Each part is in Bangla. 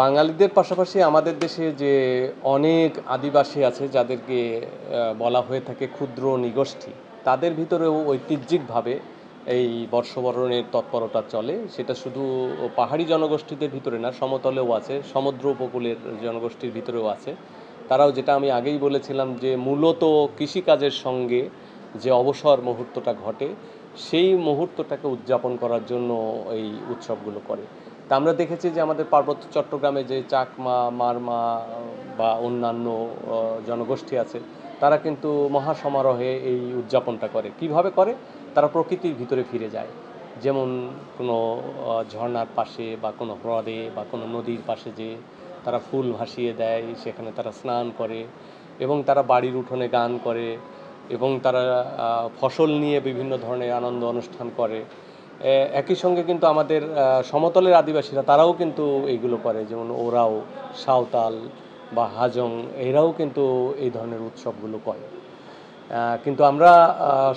বাঙালিদের পাশাপাশি আমাদের দেশে যে অনেক আদিবাসী আছে যাদেরকে বলা হয়ে থাকে ক্ষুদ্র নিগোষ্ঠী, তাদের ভিতরেও ঐতিহ্যিকভাবে এই বর্ষবরণের তৎপরতা চলে। সেটা শুধু পাহাড়ি জনগোষ্ঠীদের ভিতরে না, সমতলেও আছে, সমুদ্র উপকূলের জনগোষ্ঠীর ভিতরেও আছে। তারাও যেটা আমি আগেই বলেছিলাম যে মূলত কৃষিকাজের সঙ্গে যে অবসর মুহূর্তটা ঘটে, সেই মুহূর্তটাকে উদযাপন করার জন্য এই উৎসবগুলো করে। তা আমরা দেখেছি যে আমাদের পার্বত্য চট্টগ্রামে যে চাকমা মারমা বা অন্যান্য জনগোষ্ঠী আছে তারা কিন্তু মহাসমারোহে এই উদযাপনটা করে। কীভাবে করে? তারা প্রকৃতির ভিতরে ফিরে যায়। যেমন কোনো আহ, ঝর্ণার পাশে বা কোনো হ্রদে বা কোনো নদীর পাশে যে তারা ফুল ভাসিয়ে দেয় সেখানে তারা স্নান করে এবং তারা বাড়ির উঠোনে গান করে এবং তারা ফসল নিয়ে বিভিন্ন ধরনের আনন্দ অনুষ্ঠান করে। একই সঙ্গে কিন্তু আমাদের সমতলের আদিবাসীরা তারাও কিন্তু এইগুলো করে, যেমন ওরাও, সাঁওতাল বা হাজং, এরাও কিন্তু এই ধরনের উৎসবগুলো করে। কিন্তু আমরা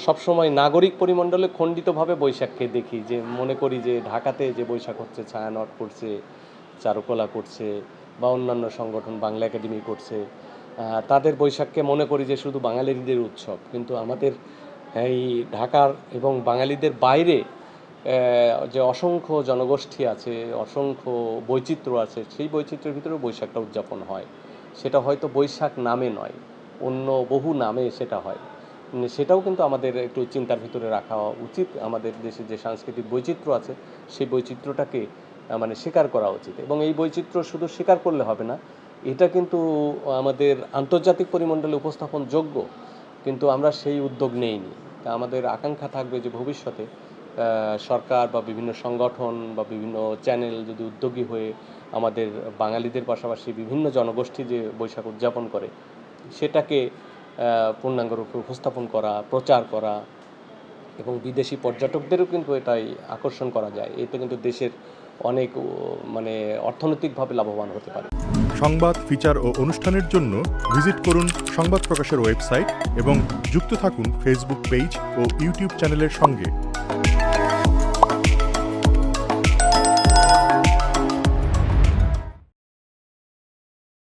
সবসময় নাগরিক পরিমণ্ডলে খণ্ডিতভাবে বৈশাখকে দেখি, যে মনে করি যে ঢাকাতে যে বৈশাখ হচ্ছে, ছায়ানট করছে, চারুকলা করছে বা অন্যান্য সংগঠন বাংলা একাডেমি করছে তাদের বৈশাখকে মনে করি যে শুধু বাঙালিদের উৎসব। কিন্তু আমাদের এই ঢাকার এবং বাঙালিদের বাইরে যে অসংখ্য জনগোষ্ঠী আছে, অসংখ্য বৈচিত্র্য আছে, সেই বৈচিত্র্যের ভিতরেও বৈশাখটা উদযাপন হয়। সেটা হয়তো বৈশাখ নামে নয়, অন্য বহু নামে সেটা হয়। সেটাও কিন্তু আমাদের একটু চিন্তার ভিতরে রাখা উচিত। আমাদের দেশে যে সাংস্কৃতিক বৈচিত্র্য আছে, সেই বৈচিত্র্যটাকে মানে স্বীকার করা উচিত। এবং এই বৈচিত্র্য শুধু স্বীকার করলে হবে না, এটা কিন্তু আমাদের আন্তর্জাতিক পরিমণ্ডলে উপস্থাপন যোগ্য কিন্তু আমরা সেই উদ্যোগ নেইনি। তা আমাদের আকাঙ্ক্ষা থাকবে যে ভবিষ্যতে সরকার বা বিভিন্ন সংগঠন বা বিভিন্ন চ্যানেল যদি উদ্যোগী হয়ে আমাদের বাঙালিদের পাশাপাশি বিভিন্ন জনগোষ্ঠী যে বৈশাখ উদযাপন করে, সেটাকে পূর্ণাঙ্গরূপে উপস্থাপন করা, প্রচার করা এবং বিদেশি পর্যটকদেরও কিন্তু এটাই আকর্ষণ করা যায়। এতে কিন্তু দেশের অনেক মানে অর্থনৈতিকভাবে লাভবান হতে পারে। সংবাদ, ফিচার ও অনুষ্ঠানের জন্য ভিজিট করুন সংবাদ প্রকাশের ওয়েবসাইট এবং যুক্ত থাকুন ফেসবুক পেজ ও ইউটিউব চ্যানেলের সঙ্গে।